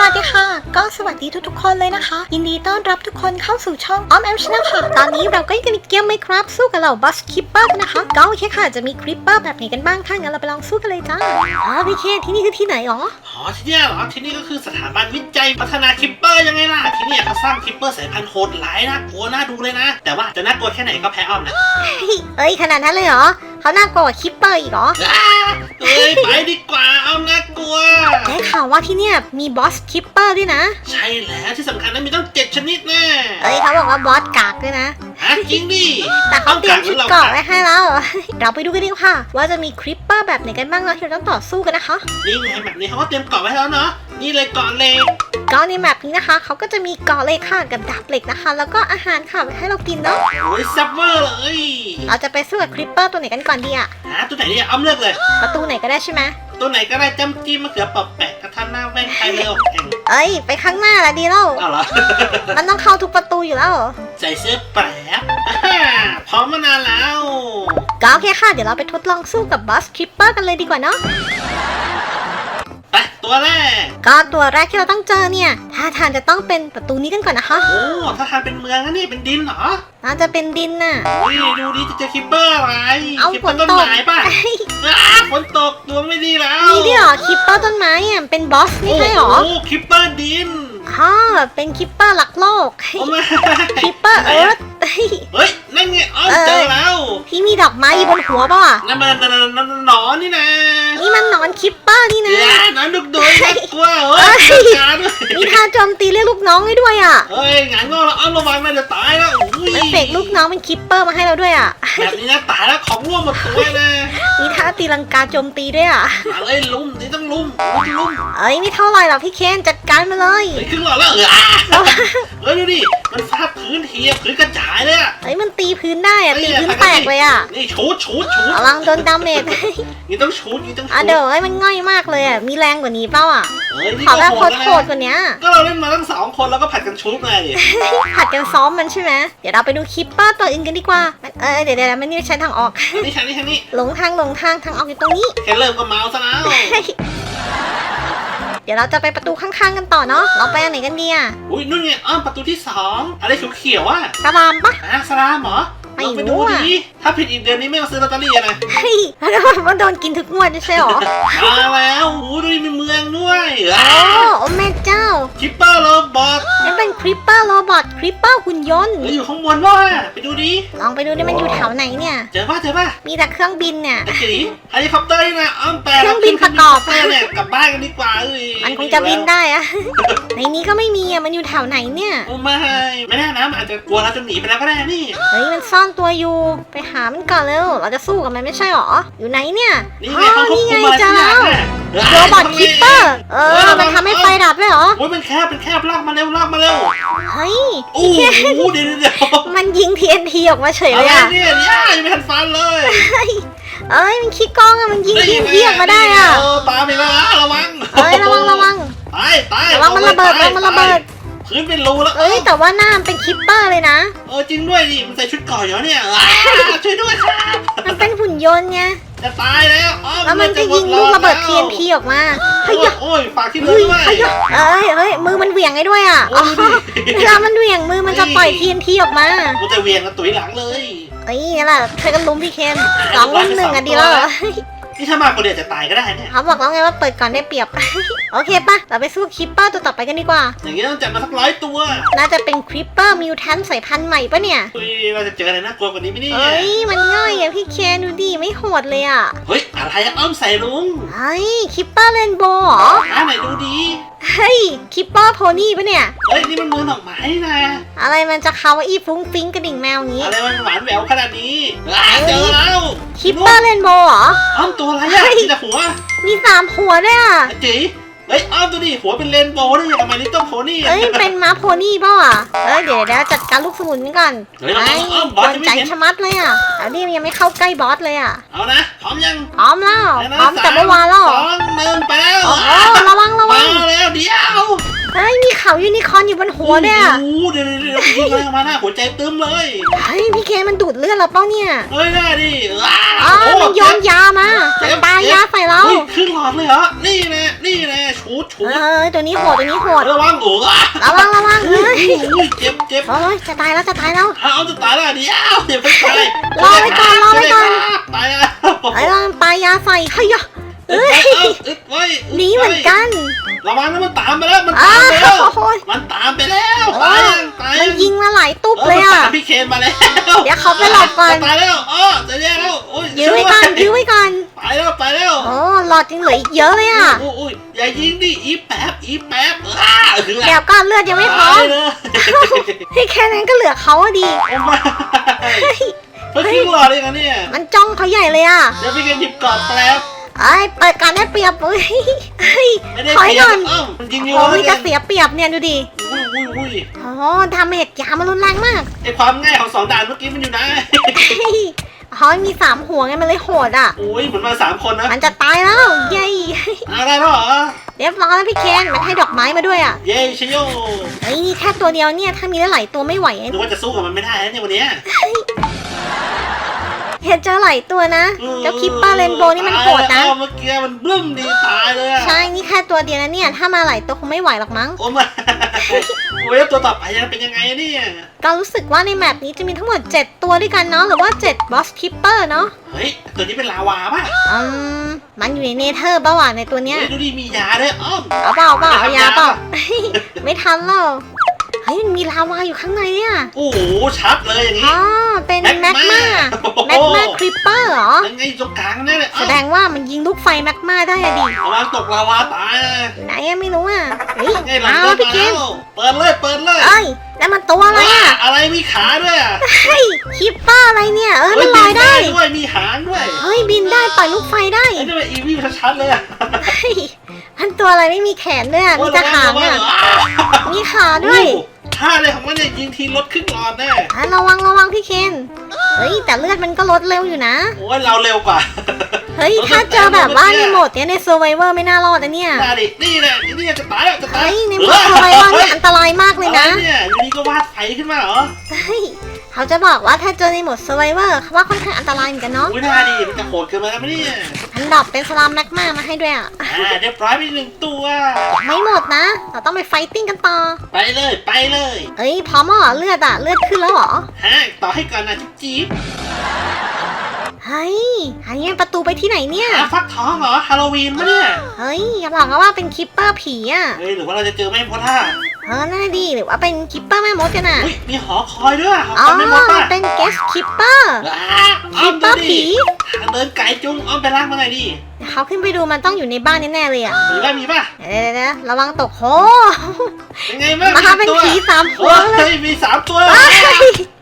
สวัสดีค่ะ ก็สวัสดีทุกๆ คนเลยนะคะ ยินดีต้อนรับทุกคนเข้าสู่ช่องออมแอมชนะค่ะ ตอนนี้เราก็อยู่กันในเกมไหมครับ สู้กับเหล่าบัสคิปเปอร์กันนะคะ ก็โอเคค่ะ จะมีคริปเปอร์แบบไหนกันบ้าง ถ้างั้นเราไปลองสู้กันเลยจ้า อ๋อพี่เคที่นี่คือที่ไหนอ๋ออ๋อที่เนี่ยเหรอที่นี่ก็คือสถาบันวิจัยพัฒนาคิปเปอร์ยังไงล่ะ ที่เนี่ยเขาสร้างคิปเปอร์สายพันธุ์โหดหลายนะกลัวน่าดูเลยนะ แต่ว่าจะน่ากลัวแค่ไหนก็แพ้อ้อมนะเฮ้ยเอ้ยขนาดนั้นเลยเหรอ เขาน่ากลัวกว่าคิปเปอร์อีกเหรออ้าเอ้ย ไปดีกว่า เอาน่ากลัว ได้ข่าวว่าที่เนี่ยมีบอสคิปเปอร์ด้วยนะ ใช่แล้วที่สำคัญนะมีต้องเจ็ดชนิดแน่ เอ้ยเขาบอกว่าบอสกากด้วยนะฮะจริงดิแต่เขาเตรียมชุดเราเกราะไว้ให้แล้ว เราไปดูกันดีกว่าค่ะว่าจะมีคริปเปอร์แบบไหนกันบ้างเนาะที่เราต้องต่อสู้กันนะคะ นี่ไงแบบนี้เขาก็เตรียมเกาะไว้ให้แล้วเนาะ นี่เลยเกาะเหล็กก็ในแมปนี้นะคะ เขาก็จะมีเกาะเหล็กค่ะกับดาบเหล็กนะคะ แล้วก็อาหารค่ะไว้ให้เรากินเนาะ โอ้ยซับเวอร์เลยเราจะไปสู้กับคริปเปอร์ตัวไหนกันก่อนดีอะหาตัวไหนเนี่ยอ้อมเลือกเลย ประตูไหนก็ได้ใช่ไหมตัวไหนก็ได้จำจิ้มมะเขือเปอบแปะกระทันหน้าแว่นไปเร็วแข่ง เอ้ย ไปข้างหน้าละดีแล้วเอาเหรอ มันต้องเข้าทุกประตูอยู่แล้วใส่เสื้อแปบอ่าพร้อมมานานแล้ว ก็โอเคค่ะ เดี๋ยวเราไปทดลองสู้กับบัสคริปเปอร์กันเลยดีกว่าเนาะไป ตัวแรก ก็ตัวแรกที่เราต้องเจอเนี่ยท่าทางจะต้องเป็นประตูนี้กันก่อนนะคะ โอ้ถ้าทางเป็นเมืองนะนี่เป็นดินเหรอน่าจะเป็นดินน่ะโอ้ยดูดิจะเจอคิปเปอร์อะไรเอาคิปฝเปอร์นต้นตกไม้ป่ะเอ้ยอ้าฝนตกดวงไม่ดีแล้วมีด้วยเหรอคริปเปอร์ต้นไม้อะเป็นบอสไม่ใช่เหรอโอ้คิปเปอร์ดินอ๋อเป็นคริปเปอร์หลักโลกโอ้ไม่คริปเปอร์เอิร์ธ เฮ้ยนั่นไงอ๋อเออ เจอแล้วพี่มีดอกไม้อยู่บนหัวเปล่ะนั่นมันนั่นนั่นนั่นหนอนนี่นะนี่มันหนอนคิปเปอร์นี่นะเอ้ยนั่นดุกดุยน่ากลัวเฮ้เอ้ยยจัดการด้วยมีท่าโจมตีเรียกลูกน้องให้ด้วยอะเฮ้ยงานงอแล้วอ้อมระวังนะเดี๋ยวตายแล้วอุ้ยแล้วเสกลูกน้องเป็นคิปเปอร์มาให้เราด้วยอะแบบนี้นะตายแล้วของร่วงหมดตัวเลยมีท่าตีลังกาโจมตีด้วยอะมาเลยลุมนี่ต้องลุมลุมลุมเอ้ยไม่เท่าไหรหรอกพี่เคนจัดการมาเลยเฮ้ยครึ่งหลอดแล้วเอออะเฮ้ยดูดิมันฟาดพื้ นเทียบพื้นกระจายเลยอะเอ้ยมันตีพื้นได้อะตีพื้นแตกเลยอะนี่ชูดชูดชูดระวังโดนดาเมจนี่ต้องชูดนี่ต้องชูอะดเดี๋ยวเอ้ยมันง่อยมากเลยอะมีแรงกว่านี้เปล่าอะเฮ้ยนี่ขอก็แบบโหดโคแล้วตรๆกว่านี้ก็เราเล่นมาตั้งสองคนแล้วก็ผัดกันชูดไงดิผัดกันซ้อมมันใช่ไหมเดี๋ยวเราไปดูคิปเปอร์ตัวอื่นกันดีกว่าเออเดี๋ยวเดี๋ยวมันนี่ใช้ทางออกนี่ทางนี้ทางนี้หลงทางหลงทางทางออกอยู่ตรงนี้แค่เริ่มก็เมาซะแล้วเดี๋ยวเราจะไปประตูข้างๆกันต่อเนาะเราไปอันไหนกันดีอะอุ้ยนู่นไงอ้อมประตูที่สองอะไรเขียวๆอะกระลามปะอะสลามเหรอไม่ลองไปรู้ดูอะดิถ้าผิดอีกเดือนนี้ไม่มาซื้อลอตเตอรี่อะนะเฮ้ยแล้วมันโดนกินทุกงวดไม่ใช่หรอมาแล้วโอ้โหดูดิมีเมืองด้วยโอ้โอ้แม่เจ้าคิปเปอร์โรบอทนั่นเป็นคริปเปอร์โรบอทคริปเปอร์หุ่นยนต์ เฮ้ยอยู่ข้างบนว่ะไปดูดิลองไปดูดิมันอยู่แถวไหนเนี่ย เจอป่ะเจอป่ะมีแต่เครื่องบินเนี่ยไอ้จีเฮลิคอปเตอร์นี่นะอ้อมแปลเครื่องบินประกอบ เครื่องบินเนี่ยกลับบ้านกันดีกว่าเอ้ยมันคงจะบินได้อะ ในนี้ก็ไม่มีอะมันอยู่แถวไหนเนี่ย โอ้ไม่ไม่แน่นะมันอาจจะกลัวเราจนหนีไปแล้วก็ได้นี่เฮ้ยมันซ่อนตัวอยู่ ไปหามันก่อนเร็วเราจะสู้กับมันไม่ใช่หรอ อยู่ไหนเนี่ยนี่อ๋ไงอเขาควบนี่ไงคุมอะไรเจสัอกอย่าแล้งวน่ะโรบอทคิปเปอร์ เออ มันทำให้ไฟดับด้วยเหรอ โอ้ยมันแคบเป็นแคบลากมาเร็วลากมาเร็วเฮ้ยโอ้โหเดี๋ยวเดี๋ยวมันยิง TNT ออกมาเฉยอะเลยไรอะเนี่ยเนี่ยยังไม่ทันฟันเลยเอ้ยมันขี้กล้องอะมันยิง TNT ออกมาได้อะเออตามไปแล้วนะระวังเอ้ยระวังระวังตายตายระวังมันระเบิดระวังมันระเบิด พื้นเป็นรูแล้ว เอ้ยแต่ว่าหน้ามันเป็นคิปเปอร์เลยนะ เออจริงด้วยดิมันใส่ชุดเก่อนอยู่เนี่ยอ้าช่วยด้วยครับมันเป็นหุ่นยนต์ไงจะตายแล้วอ๋อแล้วมันจะยิงลูกระเบิด TNT ออกมาเฮ้ยโอ้ยฝากที่มืเฮ้อยด้วย เฮ้ยเอ้ยเฮ้ยมือมันเหวี่ยงให้ด้วยอะโอ้อ๋อยดูดิ เวลามันเหวี่ยงมือมันจะปล่อย TNT ออกมามันจะเวียนกันตุ๋ยหลังเลย เอ้ยนี่แหละช่วยกันลุ้มพี่เคนสองลุ้มหนึ่งอะดีแล้วเหรอ นี่ถ้ามากกว่าเดียวจะตายก็ได้เนี่ยเขาบอกแล้วไงว่าเปิดก่อนได้เปรียบ โอเคปะเราไปสู้คิปเปอร์ตัวต่อไปกันดีกว่า อย่างนี้ต้องจัดมาสักร้อยตัวน่าจะเป็นคริปเปอร์มิวแทนสายพันธุ์ใหม่ปะเนี่ยอุ้ยเราจะเจออะไรน่ากลัวกว่านี้ไหมเนี่ยเอ้ยมันง่ายอะพี่เคนดูดิไม่โหดเลยอะเฮ้ยอะไรอะอ้อมใส่ลุงเฮ้ยคิปเปอร์เรนโบว์เหรออ่าไหนดูดี เฮ้ยคิปเปอร์โพนี่ปะเนี่ยเฮ้ยนี่มันมือหนอกไม้นี่นะอะไรมันจะคาวาอี้ฟุ้งฟิ้งกระดิ่งแมวอย่างงี้ อะไรมันหวานแหววขนาดนี้อ่าเจอแล้วคิปเปอร์เรนโบว์เหรอ อ้อมตัวอะไรอะเฮ้ยมีแต่หัว มีสามหัวด้วยอะจี เฮ้ยอ้อมตัวนี้หัวเป็นเรนโบว์ด้วยอย่างไรนี่ต้องโพนี่เอ้ยเป็นม้าโพนี่เปล่าอะเอ้ยเดี๋ยวเดี๋ยวจัดการลูกสมุนกันก่อนเฮ้ยเราไอ้ต้องอ้อมบกอสวนจะไม่ใจเห็นชะมัดเลยอะอันนี้ยังไม่เข้าใกล้บอสเลยอะเอานะพร้อมยังพร้อมแล้วไปนะพร้อมแต่เมื่อวานแล้วสองหนึ่งไปแล้วโอ้โหระวังระวัมางแล้วเดี๋ยวเฮ้ยมีคเขายูนิคอร์นอยู่บนหัวด้วยอะโอ้โหเดี๋ยวเดี๋ยวเดี๋ยวยิงอะไรออกมาหน้าหัวใจตึมเลยเฮ้ยพี่เคนมันดูดเลือดเราเปล่าเนี่ยเฮ้ยได้ดิว้าอ๋อโอ้มันโยนยามาเจ็มันบปายาใส่เราเฮ้ยขึ้นหลอดเลยเหรอนี่แน่นี่ แน่ชูดชูเอดอตัวนี้โหดตัวนี้โหดระวังโอ้ยระวังระวังเฮ้ยโอ้ยเจ็บเจ็บโอ้ยจะตายแล้วจะตายแล้ว เอาจะตายแล้วเดี๋ยวเดี๋ยวไปตายรอไว้ก่อนรอไว้ก่อน ตายแล้วไอ้เราปายาใส่เฮ้ยอะเอ้ยอึดไว้อึดไว้หนีเหมือนกัน ระวังนะมันตามไปแล้วมันอ้าตามไปแล้วโอ้โหมันตามไปแล้วโอ้ตายยยังตายมันยังยิงมาหลายตุ๊บเออเลยมันอะตามพี่เคนมาแล้วเดี๋ยวเขาไปหลบก่อนจะตายแล้วเออจะแย่แล้วโอ้ยยื้อไว้ก่อนยื้อไว้ก่อน ไปแล้วไปแล้ว โอ้หลอดยังเหลืออีกเยอะเลยอะโอ้ยโอ้ยอย่ายิงดิอีแป๊บอีแป๊บอ้าเหือเดี๋ยวก่อนเลือดยังไม่พอตายเลยให้แค่นั้นก็เหลือเขาอะดี โอ้ไม่เพิ่งขึ้นหลอดเองอะเนี่ยมันจ้องเขาใหญ่เลยอะเดี๋ยวพี่เคนหยิบกรอบแป๊บไอ้ยเปิดการได้เปรียบเฮ้ยเฮ้ยไม่ได้ถอยเปรียก่บอนเอ้ามันยิงอยู่โอ้ยจะเสียเปรียบเนี่ยดูดิอุ้ยอุ้ยอุ้ยโอ้ทำเหตุยามันรุนแรงมากไอความง่ายของสองด่านเมื่อกี้มันอยู่นะเฮ้ย อ๋อมีสามหัวไงมันเลยโหดอะ โอ้ยเหมือนมาสามคนนะมันจะตายแล้วเย้อะไรแล้วเหรอ เรียบร้อยแล้วพี่เคนมันให้ดอกไม้มาด้วยอะเย้ชโยเฮ้ยนี่แค่ตัวเดียวเนี่ยถ้ามีหลายๆตัวไม่ไหวนึกว่าจะสู้กับมันไม่ได้นะเนี่ยวันเนี้ย เห็นเจอหลายตัวนะ เจ้าคิปเปอร์เรนโบว์นี่มันโหดนะตายแล้วเมื่อกี้มันบลึ้มดีตายเลยอะใช่ นี่แค่ตัวเดียวนะเนี่ย ถ้ามาหลายตัวคงไม่ไหวหรอกมั้ง โอ้มาโอ้ยแล้วตัวต่อไปจะเป็นยังไงเนี่ย ก็รู้สึกว่าในแมปนี้จะมีทั้งหมด 7 ตัวด้วยกันเนาะ หรือว่า7 Boss Keeper เนาะ เฮ้ย ตัวนี้เป็นลาวาป่ะอืม มันอยู่ในเนเธอร์เปล่าวะในตัวเนี้ย เฮ้ยดูดิมียาด้วยอ้อมเอาเปล่าเอาเปล่าเอายาเปล่า ไม่ทันแล้วเฮ้ยมันมีลาวาอยู่ข้างในเนี่ยโอ้โหชัดเลยอย่างนี้อ๋อเป็นแมกมาโอ้โห แมกมาคริปเปอร์เหรอ ยังไงตรงกลางเนี่ยเลยแสดงว่ามันยิงลูกไฟแมกมาได้อะดิ ระวังตกลาวาตายนะอยู่ไหนอะไม่รู้อะเฮ้ยไงหลังมาเดิแล้วนพี่มาเกแล้มวเปิดเลยเปิดเลยเอ้ยนั่นมันตัวอะไรอะว้าอะไรมีขาด้วยอะเฮ้ยคิปเปอร์อะไรเนี่ย เออมันลอยได้บินด้วยมีหางด้วยเฮ้ยบินได้ปล่อยลูกไฟได้ไอ้นี่เป็นอีวีชัดๆเลยอะเฮ้ยมันตัวอะไรไม่มีแขนด้วยอะมีแต่หางอะมีขาด้วยโอ้ท่าเลยของมันเนี่ยยิงทีรถครึ่งหลอดแน่อะระวังระวังพี่เคน เฮ้ย แต่เลือดมันก็ลดเร็วอยู่นะ โอ้ยเราเร็วกว่า เฮ้ย ถ้าเจอแบบว่าในโหมดเนี้ยใน Survivor ไม่น่ารอดนะเนี่ยมาดินี่แหละนี่จะตายแล้วจะตายเฮ้ยในโหมด Survivor เนี่ยอันตรายมากเลยนะอะไรเนี่ยอยู่ดีก็วาดไฟขึ้นมาเหรอเฮ้ย เขาจะบอกว่าถ้าเจอในโหมด Survivor เขาว่าค่อนข้างอันตรายเหมือนกันเนาะอุ้ยน่าดิมันจะโหดเกินไปแล้วไหมเนี่ยอันดรอปเป็นสลามแมกมามาให้ด้วยอะ อ่าเรียบร้อยไปหนึ่งตัว ไม่หมดนะ เราต้องไปไฟติ้งกันต่อ ไปเลยไปเลยเอ้ยพร้อมแล้วเหรอเลือดอะเลือดขึ้นแล้วเหรอ ฮะต่อให้ก่อนนะจิ๊บเฮ้ย อันนี้มันประตูไปที่ไหนเนี่ยหาฟักทองเหรอฮาโลวีนมะเนี่ยเฮ้ยอย่าบอกนะว่าเป็นคิปเปอร์ผีอะเฮ้ยหรือว่าเราจะเจอแม่มดท่า เออน่าดีหรือว่าเป็นคิปเปอร์แม่มดกันอะ มีหอคอยด้วยหออ๋ออยแม่มดป่ะเป็นเกสคิปเปอร์อ้าอ้อมคิปเปอร์ดูผีทางเดินไกลจุงอ้อมไปล่างมาหน่อยดิเขาขึ้นไปดูมันต้องอยู่ในบ้านแน่ๆเลยอะมีป่ะมีป่ะเดี๋ยวๆๆระวังตกโห เป็นไงบ้างมาเป็นตัวผีสามหัโอ้วเลยยมีสามตัวเลย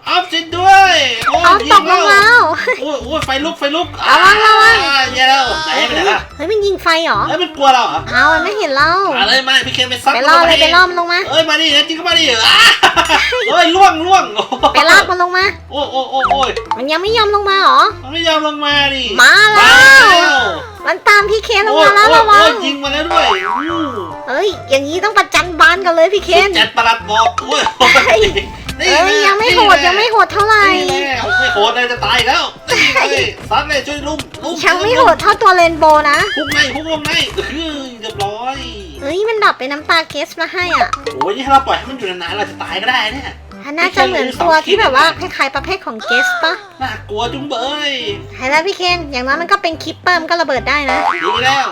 อ้ยอ้อมจริงด้วยโอ้ยเขาตกลงแล้แล้ววโอ้ยโอ้ยไฟลุกไฟลุกระวังระวัง อ่าแย่แล้วไหนไปไหนล่ะเฮ้ยมันยิงไฟเหรอ เอ้ยมันกลัวเราเหรอเอามันไม่เห็นเรามาเลยมาพี่เคนไปซัดไปล่อเลยมันไปล่อมันลงมา เอ้ยมาดิจริงก็มาดิอ่าเอ้ยล่วงล่วงโอ้โหไปลากมันลงมา โอ้ยโอ้ยโอ้ยโอ้ยมันยังไม่ยอมลงมาเหรอ มันไม่ยอมลงมาดิมาแล้วมาแล้วมันตามพี่เคนลงโอ้ยมาแล้วโอ้ยระวัโอ้งยยิงมาแล้วด้วยอู้เฮ้ย อย่างนี้ต้องประจันบานกันเลยพี่เคน จัดประหลัดบอกโอ้ยโอ้ย นี่เอ้ยแน่ยังไม่โหดนี่แน่ยังไม่โหดเท่าไหร่นี่แน่โอ้ยไม่โหดเลยจะตายแล้วนี่เลยซัดเลยช่วยลุมลุมยังไม่โหดเท่าตัวเรนโบว์นะพุ่งในพุ่งวงในอื้อเรียบร้อยเฮ้ยมันดับไปน้ำตาเกสมาให้อะโอ้ยนี่ถ้าเราปล่อยให้มันอยู่นานๆเราจะตายก็ได้เนี่ย อันน่าจะเหมือนตัวที่แบบว่าคล้ายๆประเภทของเกสปะน่ากลัวจุ้งเบยใช่แล้วพี่เคนอย่างนั้นมันก็เป็นคิปเปอร์มันก็ระเบิดได้นะดีแล้ว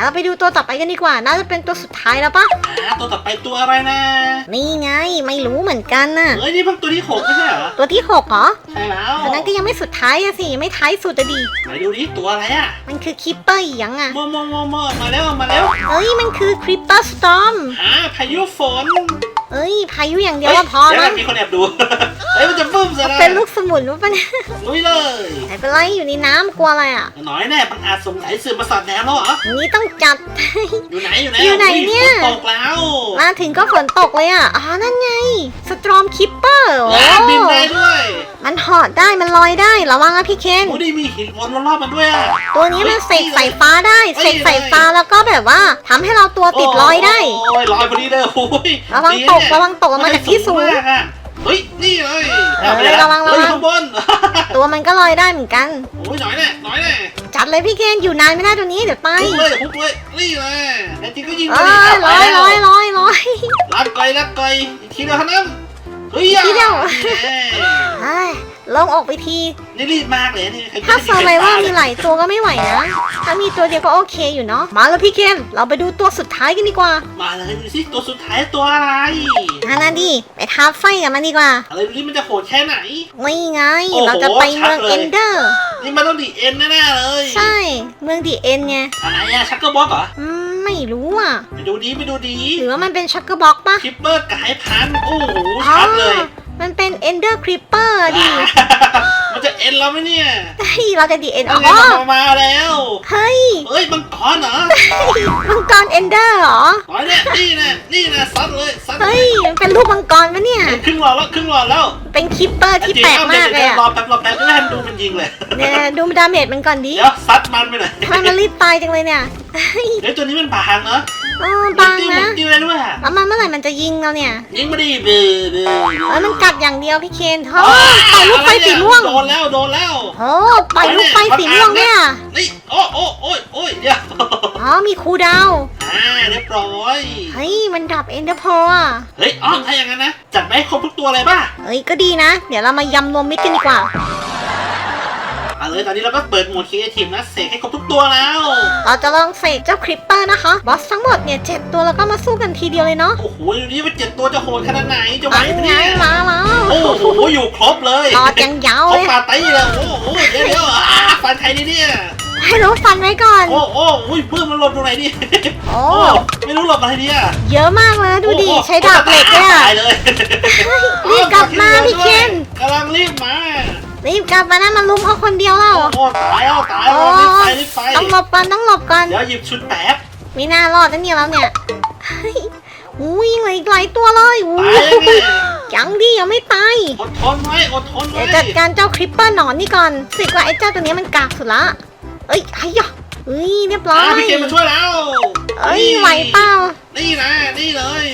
แล้วเราไปดูตัวต่อไปกันดีกว่า น่าจะเป็นตัวสุดท้ายแล้วปะอ่าตัวต่อไปตัวอะไรนะ นี่ไง ไม่รู้เหมือนกันน่ะ เฮ้ยนี่เพิ่งตัวที่หกไม่ใช่เหรอ ตัวที่หกเหรอใช่แล้วอันนั้นก็ยังไม่สุดท้ายอะสิยังไม่ท้ายสุดอะดีไหนดูดิตัวอะไรอะมันคือคิปเปอร์อีหยังอะมอมอมอมอมาแล้วมาแล้ว เอ้ยมันคือคริปเปอร์สตอมหาพายุฝน เอ้ย พายุอย่างเดียวก็พอเดี๋ยวมั้งมีคนแอบดูเฮ้ยมันจะบึ้มซะแล้วเป็นลูกสมุนวะปะเนี่ยลุยเลยไหนเป็นไรอยู่ในน้ำกลัวอะไรอะน้อยแน่บังอาจสงสัยสื่อมาสอดแนมแล้วเหรออย่างนี้ต้องจัดอยู่ไหนอยู่ไหนอยู่ไหนเนี่ยฝตกแล้วมาถึงก็ฝนตกเลยอะอ๋อนั่นไงสตรอมคิปเปอร์โอ้แล้วบินได้ด้วยมันเหอดได้มันลอยได้ระวังนะพี่เคนโอ้ดีมีหินวนรอบๆมันด้วยอะ ตัวนี้มันเสกสายฟ้าได้เอ้ยเสกสายฟ้าแล้วก็แบบว่าทำให้เราตัวติดลอยได้โอ้ยลอยพอดีเลยโอ้ยระวังตกระวังตกลงมาจากที่สูงมากอะเฮ้ยนี่เลยเออไปแล้วระวังระวังเฮ้ยข้างบนตัวมันก็ลอยได้เหมือนกันโอ้ยหน่อยแน่หน่อยแน่จัดเลยพี่เคนอยู่นานไม่ได้ตัวนี้เดี๋ยวไปพุกเลยพุกเลยนี่เลยแต่จริงก็ยิงเอไปดิอลอยลอยลอยลอยรัดไกลรัดไกลอีกทีเดียวเท่านั้น เฮ้ยทีเดียวเย้เอ้ยลงออกไปทีนี่รีบมากเลยนี่ใครถ้าจะเซอร์ไวว่ามีหลายตัวก็ไม่ไหวนะ ถ้ามีตัวเดียวก็โอเคอยู่เนาะ มาแล้วพี่เคนเราไปดูตัวสุดท้ายกันดีกว่า มาเลยดูสิตัวสุดท้ายตัวอะไรฮานาดีไปท้าไฟกับมันดีกว่า อะไรดูนี่มันจะโหดแค่ไหน ไม่ไงโอ้โหเราจะไปเมืองชัดเลยเอนเดอร์ นี่มันต้องดีเอ็นแน่ๆเลย ใช่ เมืองดีเอ็นไง อะไรอะชักเกอร์บ็อกเหรออืม ไม่รู้อะ ไปดูดีไปดูดีหรือว่ามันเป็นชักเกอร์บ็อกปะคลิปเปอร์กายพันธุ์โอ้โหชัดเลยอ๋อมันเป็นเอนเดอร์คริปเปอร์ดิมันจะเอ็นเราไหมเนี่ยเฮ้ยเราจะดีเอ็นเอาอ๋อไงมันมาแล้ว เฮ้ยเอ้ยมังกรเหรอมังกรเอนเดอร์เหรอน้อยเนี่ยนี่นะนี่นะซัดเลยซัดเลเฮ้ยยมันเป็นรูปมังกรปะเนี่ย ครึ่งหลอดแล้วครึ่งหลอดแล้วเป็นคริปเปอร์ที่แปลกมากเลยอะรอแป๊บรอแป๊บไม่ให้มันดูมันยิงเลย เนี่ยดูดาเมจมันก่อนดิเดี๋ยวซัดมันไปหน่อยทำไมมันรีบตายจังเลยเนี่ย เฮ้ยเดี๋ยวตัวนี้มันบางเนาะเออบางจิ้มนะจิ้มอะไรด้วยอะแล้วมันเมื่อไหร่มันจะยิงเราเนี่ย ยิงมาดิเบื่อเบื่อเอ้ยมันกัดอย่างเดียวพี่เคนเฮ้ยปล่อยลูกไฟสีม่วง โดนแล้วโดนแล้วโอ้ปล่อยลูกไฟสีม่วงเนี่ยนี่โอ้โอ้โอ้ยโอ้ยเดี๋ยวอ๋อมีคูลดาวน์อ่าเรียบร้อย เฮ้ยมันดับเอนเดอร์พออะเฮ้ยอ๋อถ้าอย่างนั้นนะจัดไปให้ครบทุกตัวเลยป่ะเฮ้ยก็ดีนะ เดี๋ยวเรามายำรวมมิตรกันดีกว่า เอาเลยตอนนี้เราก็เปิดโหมดครีเอทีฟนะเสกให้ครบทุกตัวแล้วเราจะลองเสกเจ้าคริปเปอร์นะคะ บอสทั้งหมดเนี่ยเจ็ดตัวแล้วก็มาสู้กันทีเดียวเลยเนาะโอ้โหดูนี่ว่าเจ็ดตัวจะโหดขนาดไหนจะไหวอันไหมไงเนี่ยมาแล้วโอ้โหอยู่ครบเลยรอดยังยาวครเลบยปาร์ตี้เลยโอ้โหเดี๋ยวเดี๋ยวอ่าฟันใครดีเนี่ยให้รู้ฟันไว้ก่อน โอ้โอ้อุ้ยเพื่อนมันหลบตรงไหนดิโอ้โอ้ไม่รู้หลบอะไรดีอะเยอะมากเลยดูดิโอ้โหใช้ดาบเหล็กเนี่ยตายเลยรีบกลับมาพี่เคนกำลังรีบมา รีบกลับมานะมันลุมเขาคนเดียวแล้วโอ้โหตายแล้วตายแล้วรีบไปรีบไปต้องหลบก่อนต้องหลบก่อนเดี๋ยวหยิบชุดแป๊บมีหน้ารอดนะเนี่ยแล้วเนี่ยเฮ้ยอุ้ยเหลืออีกหลายตัวเลยอุ้ตายยยังไงยังดียังไม่ตายอดทนไว้อดทนไว้เดี๋ยวจัดการเจ้าคริปเปอร์หนอนนี่ก่อนสิว่าไอ้เจ้าตัวนี้มันกากสุดละเอ้ยไอ้ยะเอ้ยเรียบร้ออ่ายพี่เกมมาช่วยแล้วเอ้ยไหวเปล่านี่นะนี่เลย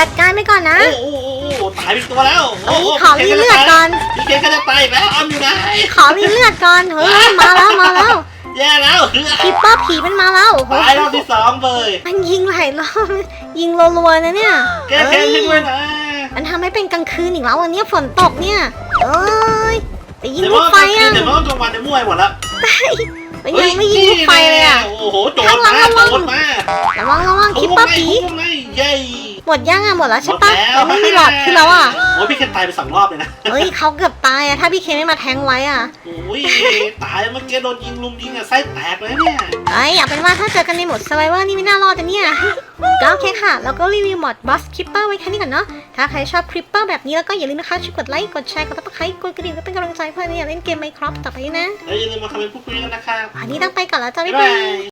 จัดการไปก่อนนะ โอ้โหโอ้โหตายเป็นตัวแล้วเอ้ยโโหขอรีเลือดก่อน พี่เกมก็จะตายอีกแล้วอ้อมอยู่ไหนขอมีเลือดก่อนเฮ้ยมาแล้วมาแล้วแย่แล้วคือคริปเปอร์ผีมันมาแล้วโอ้โหตายรอบที่สองเลยมันยิงหลายรอบยิงรัวๆนะเนี่ยแก้แค้นให้ด้วยนะมันทำให้เป็นกลางคืนอีกแล้ววันนี้ฝนตกเนี่ยเอ้ยแต่ยิงเดี๋ยวลูกว่าไฟคือะนเดี๋ยวว่ากลางวันจะมั่วไปหมดแล้วมันยังไม่ยิงลูกไฟเลยอะโอ้โหโจรข้างหลัมางระวังโจรมาระวังระวังคริปเปอร์ผีทุบไงเย้ หมดยังอะหมดแล้วใช่ปะหมดแต่ไม่มีหลอดขึ้นแล้วอะโอ้ยพี่เคนตายไปสองรอบเลยนะเฮ้ยเขาเกือบตายอะถ้าพี่เคไม่มาแทงไว้อะโอ้ยตายเมื่อกี้โดนยิงลุมยิงอะไส้แตกเลยเนี่ยเอ้ยอยากเป็นว่าถ้าเจอกันในโหมด Survivor นี่ไม่น่ารอดจะเนี่ยก็โอเคค่ะ แล้วก็รีวิวโหมด Boss Creeper ไว้แค่นี้ก่อนเนาะถ้าใครชอบ Creeper แบบนี้แล้วก็อย่าลืมนะคะช่วยกดไลค์กดแชร์กดติดตามกดกระดิ่งก็เป็นกำลังใจเพื่อที่จะเล่นเกม Minecraft ต่อไปนะแล้วอย่าลืมมาคอมเมนต์พูดคุยกันนะครับวันนี้ต้องไปก่อนแล้วจ้าบ๊าบ๊ายยบาบายย